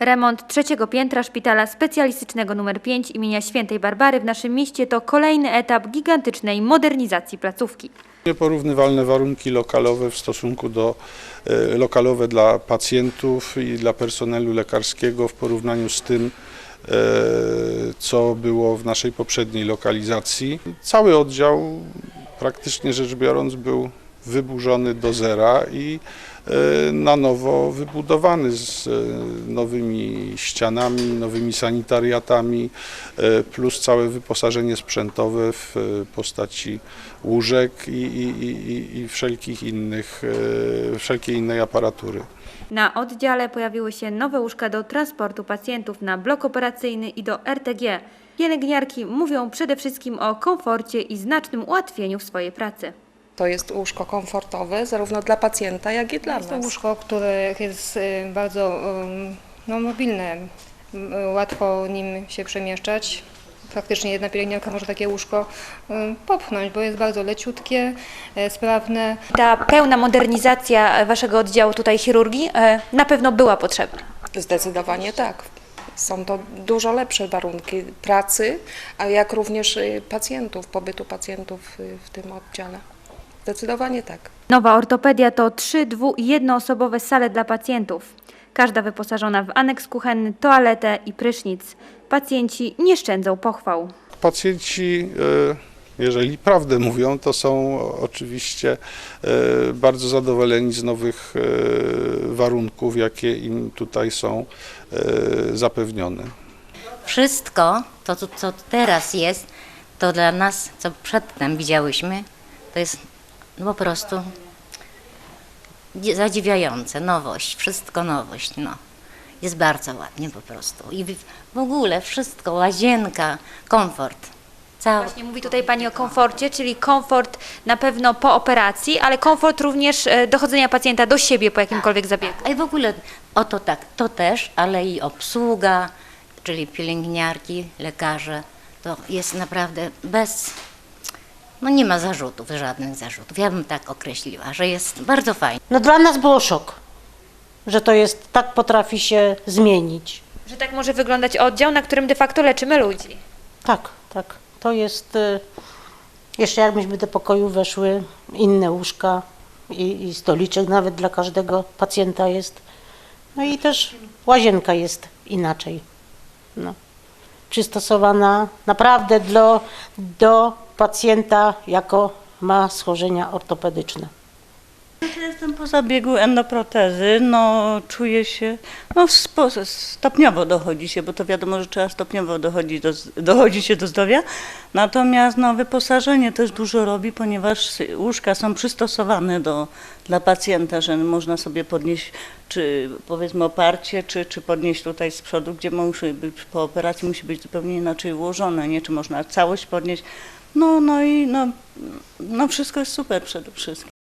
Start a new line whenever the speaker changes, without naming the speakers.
Remont trzeciego piętra szpitala specjalistycznego nr 5 imienia Świętej Barbary w naszym mieście to kolejny etap gigantycznej modernizacji placówki.
Nieporównywalne warunki lokalowe w stosunku do e, lokalowe dla pacjentów i dla personelu lekarskiego w porównaniu z tym, e, co było w naszej poprzedniej lokalizacji. Cały oddział, praktycznie rzecz biorąc, był wyburzony do zera i e, na nowo wybudowany z e, nowymi ścianami, nowymi sanitariatami, e, plus całe wyposażenie sprzętowe w postaci łóżek i, i, i, i wszelkich innych, wszelkiej innej aparatury.
Na oddziale pojawiły się nowe łóżka do transportu pacjentów na blok operacyjny i do RTG. Pielęgniarki mówią przede wszystkim o komforcie i znacznym ułatwieniu w swojej pracy.
To jest łóżko komfortowe zarówno dla pacjenta, jak i dla
Jest to
nas.
łóżko, które jest y, bardzo ym, no, mobilne. M, Łatwo nim się przemieszczać. Praktycznie jedna pielęgniarka może takie łóżko ym, popchnąć, bo jest bardzo leciutkie, sprawne.
Ta pełna modernizacja waszego oddziału tutaj chirurgii na pewno była potrzebna.
Zdecydowanie tak. Są to dużo lepsze warunki pracy, a jak również y, pacjentów, pobytu pacjentów y, w tym oddziale. Zdecydowanie tak.
Nowa ortopedia to trzy dwu i jednoosobowe sale dla pacjentów. Każda wyposażona w aneks kuchenny, toaletę i prysznic. Pacjenci nie szczędzą pochwał.
Pacjenci, e, jeżeli prawdę mówią, to są oczywiście e, bardzo zadowoleni z nowych e, warunków, jakie im tutaj są zapewnione.
Wszystko to, co- teraz jest, to dla nas, co przedtem widziałyśmy, to jest po prostu zadziwiające, nowość, wszystko nowość, no. Jest bardzo ładnie po prostu. I w- ogóle wszystko, łazienka, komfort. Cały.
Właśnie mówi tutaj Pani o komforcie, czyli komfort na pewno po operacji, ale komfort również e, dochodzenia pacjenta do siebie po jakimkolwiek zabiegu.
A i w ogóle o to tak, to też, ale i obsługa, czyli pielęgniarki, lekarze, to jest naprawdę bez, no nie ma zarzutów, żadnych zarzutów. Ja bym tak określiła, że jest bardzo fajnie.
No dla nas było szok, że to jest, tak potrafi się zmienić.
Że tak może wyglądać oddział, na którym de facto leczymy ludzi.
Tak, tak. To jest, y, jeszcze jak myśmy do pokoju weszły, inne łóżka i, i stoliczek nawet dla każdego pacjenta jest. No i też łazienka jest inaczej. No. Przystosowana naprawdę do, do pacjenta, jako ma schorzenia ortopedyczne.
Jestem po zabiegu endoprotezy, no czuję się, no stopniowo dochodzi się, bo to wiadomo, że trzeba stopniowo dochodzić do, dochodzi się do zdrowia. Natomiast no, wyposażenie też dużo robi, ponieważ łóżka są przystosowane do, dla pacjenta, że można sobie podnieść, czy powiedzmy oparcie, czy, czy podnieść tutaj z przodu, gdzie musi być, po operacji musi być zupełnie inaczej ułożone, nie? Czy można całość podnieść. No, no i no, no wszystko jest super przede wszystkim.